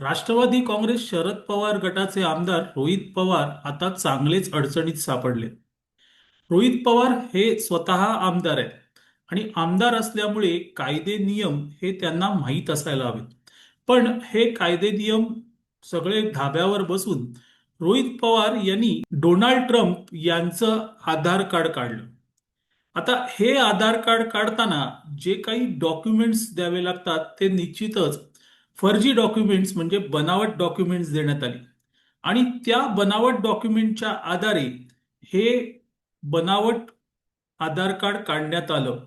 राष्ट्रवादी काँग्रेस शरद पवार गटाचे आमदार रोहित पवार आता चांगलेच अडचणीत सापडले. रोहित पवार हे स्वतः आमदार आहेत आणि आमदार असल्यामुळे कायदे नियम हे त्यांना माहीत असायला हवेत. पण हे कायदे नियम सगळे धाब्यावर बसून रोहित पवार यांनी डोनाल्ड ट्रम्प यांचं आधार कार्ड काढलं. आता हे आधार कार्ड काढताना जे काही डॉक्युमेंट्स द्यावे लागतात ते निश्चितच फर्जी डॉक्युमेंट्स म्हणजे बनावट डॉक्युमेंट्स देण्यात आली. आणि त्या बनावट डॉक्युमेंटच्या आधारे हे बनावट आधार कार्ड काढण्यात आलं.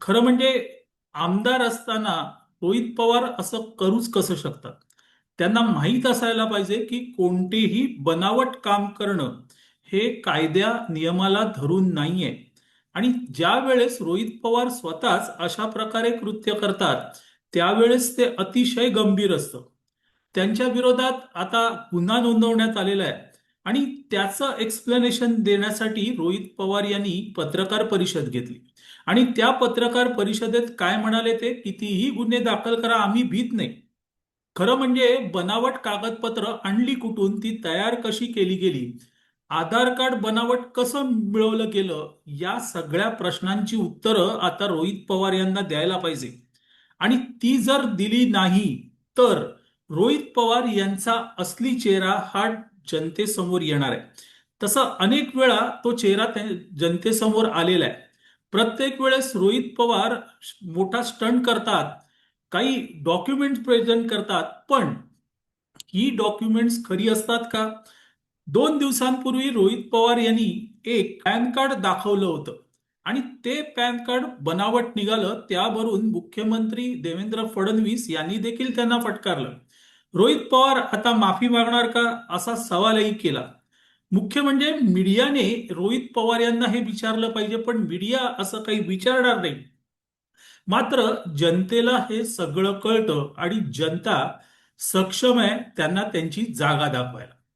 खरं म्हणजे आमदार असताना रोहित पवार असं करूच कसं शकतात? त्यांना माहीत असायला पाहिजे की कोणतेही बनावट काम करणं हे कायद्या नियमाला धरून नाहीये. आणि ज्या वेळेस रोहित पवार स्वतःच अशा प्रकारे कृत्य करतात त्यावेळेस ते अतिशय गंभीर असतं. त्यांच्या विरोधात आता गुन्हा नोंदवण्यात आलेला आहे. आणि त्याचं एक्सप्लेनेशन देण्यासाठी रोहित पवार यांनी पत्रकार परिषद घेतली. आणि त्या पत्रकार परिषदेत काय म्हणाले ते? कितीही गुन्हे दाखल करा आम्ही भीत नाही. खरं म्हणजे बनावट कागदपत्र आणली कुठून? ती तयार कशी केली गेली? आधार कार्ड बनावट कसं मिळवलं गेलं? या सगळ्या प्रश्नांची उत्तरं आता रोहित पवार यांना द्यायला पाहिजे. आणि ती जर दिली नाही तर रोहित पवार यांचा असली चेहरा हा जनतेसमोर येणार आहे. तसं अनेक वेळा तो चेहरा जनतेसमोर आलेला आहे. प्रत्येक वेळेस रोहित पवार मोठा स्टंट करतात काही डॉक्युमेंट प्रेझेंट करतात पण ही डॉक्युमेंट्स खरी असतात का? दोन दिवसांपूर्वी रोहित पवार यांनी एक पॅन कार्ड दाखवलं होतं. आणि ते पॅन कार्ड बनावट निघालं त्यावरून मुख्यमंत्री देवेंद्र फडणवीस यांनी देखील त्यांना फटकारलं. रोहित पवार आता माफी मागणार का असा सवालही केला. मुख्य म्हणजे मीडियाने रोहित पवार यांना हे विचारलं पाहिजे पण मीडिया असं काही विचारणार नाही. मात्र जनतेला हे सगळं कळतं आणि जनता सक्षम आहे त्यांना त्यांची जागा दाखवायला.